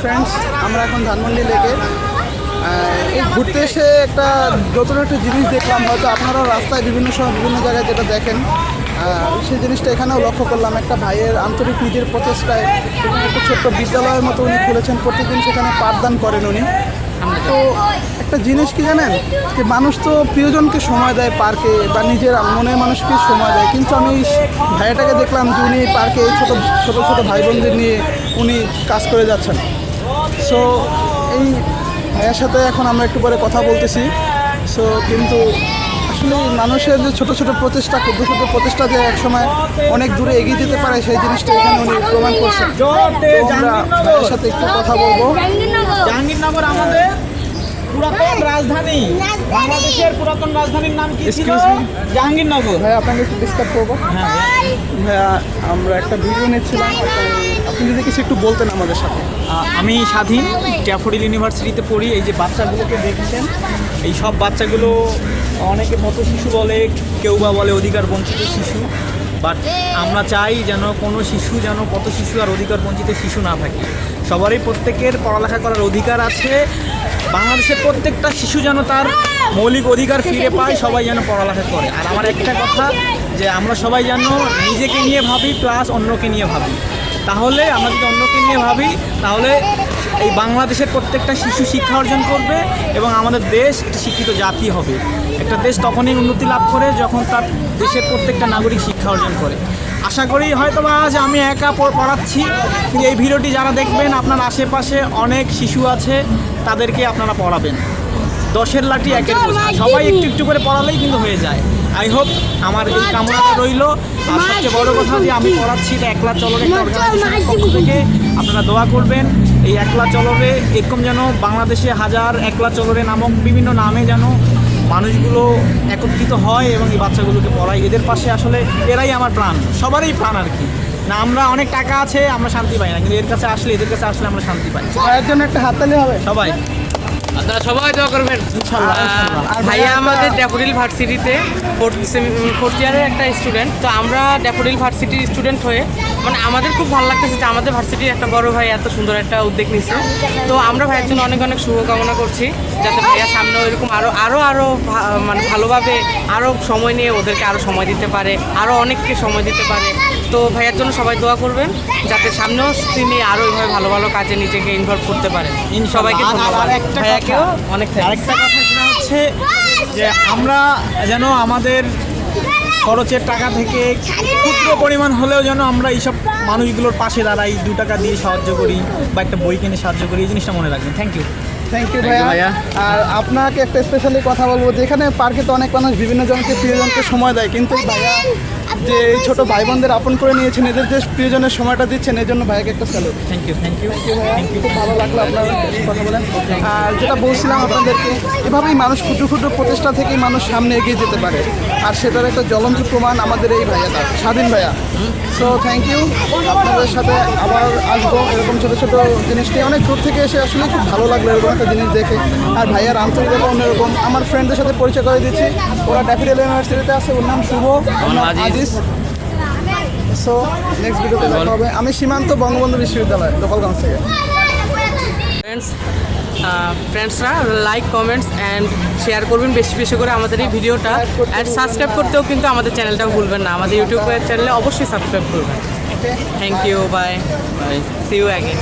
Friends আমরা এখন ধানমন্ডি লেকে এই ঘুরতে এসে একটা নতুন একটা জিনিস দেখলাম। হয়তো আপনারাও রাস্তায় বিভিন্ন সময় বিভিন্ন জায়গায় যেটা দেখেন। সেই জিনিসটা এখানেও লক্ষ্য করলাম। একটা ভাইয়ের আন্তরিক নিজের প্রচেষ্টায় একটা ছোট্ট বিদ্যালয়ের মতো উনি খুলেছেন। প্রতিদিন সেখানে পাঠদান করেন উনি। তো একটা জিনিস কি জানেন? যে মানুষ তো প্রিয়জনকে সময় দেয় পার্কে বা নিজের মনের মানুষকে সময় দেয়। কিন্তু আমি ভাইয়াটাকে দেখলাম যে উনি পার্কে ছোটো ছোটো ছোটো ভাই বোনদের নিয়ে উনি কাজ করে যাচ্ছেন। সো এই ভাইয়ের সাথে এখন আমরা একটু পরে কথা বলতেছি। সো কিন্তু আসলে মানুষের যে ছোটো ছোটো প্রচেষ্টা ক্ষুদ্র ক্ষুদ্র প্রচেষ্টা যে একসময় অনেক দূরে এগিয়ে যেতে পারে সেই জিনিসটা এখানে উনি প্রমাণ করছেন। তো আমরা ভাইয়ের সাথে একটু কথা বলব। জাহাঙ্গীরনগর। আমাদের পুরাতন রাজধানী। বাংলাদেশের পুরাতন রাজধানীর নাম কি ছিল? জাহাঙ্গীরনগর। ভাই আপনাকে একটু ডিস্টার্ব করব? ভাইয়া আমরা একটা ভিডিও নিচ্ছিলাম। আপনি যদি কিছু একটু বলতেন আমাদের সাথে। আমি স্বাধীন ট্যাফোডিল ইউনিভার্সিটিতে পড়ি, এই যে বাচ্চাগুলোকে দেখছেন, এই সব বাচ্চাগুলো অনেকে পথ শিশু বলে, কেউ বা বলে অধিকার বঞ্চিত শিশু। বাট আমরা চাই যেন কোনো শিশু যেন কত শিশু আর অধিকার বঞ্চিত শিশু না থাকে। সবারই প্রত্যেকের পড়ালেখা করার অধিকার আছে। বাংলাদেশের প্রত্যেকটা শিশু যেন তার মৌলিক অধিকার ফিরে পায়, সবাই যেন পড়ালেখা করে। আর আমার একটা কথা, যে আমরা সবাই যেন নিজেকে নিয়ে ভাবি প্লাস অন্যকে নিয়ে ভাবি। তাহলে আমরা যদি অন্যকে নিয়ে ভাবি, তাহলে এই বাংলাদেশের প্রত্যেকটা শিশু শিক্ষা অর্জন করবে এবং আমাদের দেশ একটা শিক্ষিত জাতি হবে। একটা দেশ তখনই উন্নতি লাভ করে যখন তার দেশের প্রত্যেকটা নাগরিক শিক্ষা অর্জন করে। আশা করি হয়তো বা আজ আমি একা পড়- পড়াচ্ছি, কিন্তু এই ভিডিওটি যারা দেখবেন, আপনার আশেপাশে অনেক শিশু আছে, তাদেরকে আপনারা পড়াবেন। দশের লাঠি একের সবাই একটু একটু করে পড়ালেই কিন্তু হয়ে যায়। আই হোপ আমার এই কামনাটা রইল। আর সবচেয়ে বড় কথা যে আমি পড়াচ্ছি এটা একলা চলরে একটা অর্গানাইজেশনের পক্ষ থেকে। আপনারা দোয়া করবেন এই একলা চলরে এরকম যেন বাংলাদেশে হাজার একলা চলরে নামক বিভিন্ন নামে যেন মানুষগুলো একত্রিত হয় এবং এই বাচ্চাগুলোকে পড়ায়। এদের পাশে আসলে এরাই আমার প্রাণ সবারই প্রাণ আর কি। না আমরা অনেক টাকা আছে আমরা শান্তি পাই না কিন্তু এর কাছে আসলে এদের কাছে আসলে আমরা শান্তি পাই। জন্য একটা হাততালি হবে। সবাই। আপনারা সবাই দোয়া করবেন। ভাইয়া আমাদের ড্যাফোডিল ভার্সিটিতে ফোর্থ ফোর্থ ইয়ারের একটা স্টুডেন্ট তো আমরা ড্যাফোডিল ভার্সিটির স্টুডেন্ট হয়ে মানে আমাদের খুব ভালো লাগতেছে যে আমাদের ভার্সিটির একটা বড় ভাই এত সুন্দর একটা উদ্যোগ নিচ্ছে তো আমরা ভাইয়ের জন্য অনেক অনেক শুভকামনা করছি যাতে ভাইয়া সামনেও এরকম আরও আরও আরও মানে ভালোভাবে আরও সময় নিয়ে ওদেরকে আরও সময় দিতে পারে আরও অনেককে সময় দিতে পারে। তো ভাইয়ার জন্য সবাই দোয়া করবেন যাতে সামনেও তিনি আরও এইভাবে ভালো ভালো কাজে নিজেকে ইনভলভ করতে পারেন। সবাইকে ধন্যবাদ। ভাইয়াকেও অনেক। আরেকটা কথা সেটা হচ্ছে যে আমরা যেন আমাদের খরচের টাকা থেকে ক্ষুদ্র পরিমাণ হলেও যেন আমরা এইসব মানুষগুলোর পাশে দাঁড়াই দু টাকা দিয়ে সাহায্য করি বা একটা বই কিনে সাহায্য করি এই জিনিসটা মনে রাখবেন। থ্যাংক ইউ থ্যাংক ইউ ভাইয়া। ভাইয়া। আর আপনাকে একটা স্পেশালি কথা বলব যে এখানে পার্কে তো অনেক মানুষ বিভিন্ন জনকে প্রিয়জনকে সময় দেয় কিন্তু ভাইয়া যে এই ছোট ভাই বোনদের আপন করে নিয়েছেন এদের যে প্রিয়জনের সময়টা দিচ্ছেন এই জন্য ভাইয়াকে একটা salute thank you thank you thank you খুব ভালো লাগল আপনার কথা বলেন আর যেটা বলছিলাম আপনাদেরকে এভাবেই মানুষ ক্ষুদ্র ক্ষুদ্র প্রচেষ্টা থেকেই মানুষ সামনে এগিয়ে যেতে পারে। আর সেটার একটা জ্বলন্ত প্রমাণ আমাদের এই ভাইয়াটা স্বাধীন ভাইয়া। সো থ্যাংক ইউ আপনাদের সাথে আবার আসব এরকম ছোটো ছোটো জিনিস নিয়ে। অনেক দূর থেকে এসে আসলে খুব ভালো লাগল এরকম একটা জিনিস দেখে। আর ভাইয়ার আন্তরিকতা অন্যরকম। আমার ফ্রেন্ডদের সাথে পরিচয় করে দিচ্ছি। ওরা ড্যাফিডেল ইউনিভার্সিটিতে আছে ওর নাম শুভ। আজিজ। সো নেক্সট ভিডিওতে দেখা হবে। আমি সীমান্ত বঙ্গবন্ধু বিশ্ববিদ্যালয় গোপালগঞ্জ থেকে। ফ্রেন্ডস ফ্রেন্ডসরা লাইক কমেন্টস অ্যান্ড শেয়ার করবেন বেশি বেশি করে আমাদের এই ভিডিওটা। অ্যান্ড সাবস্ক্রাইব করতেও কিন্তু আমাদের চ্যানেলটা ভুলবেন না। আমাদের ইউটিউব চ্যানেলে অবশ্যই সাবস্ক্রাইব করবেন। Thank you bye bye see you again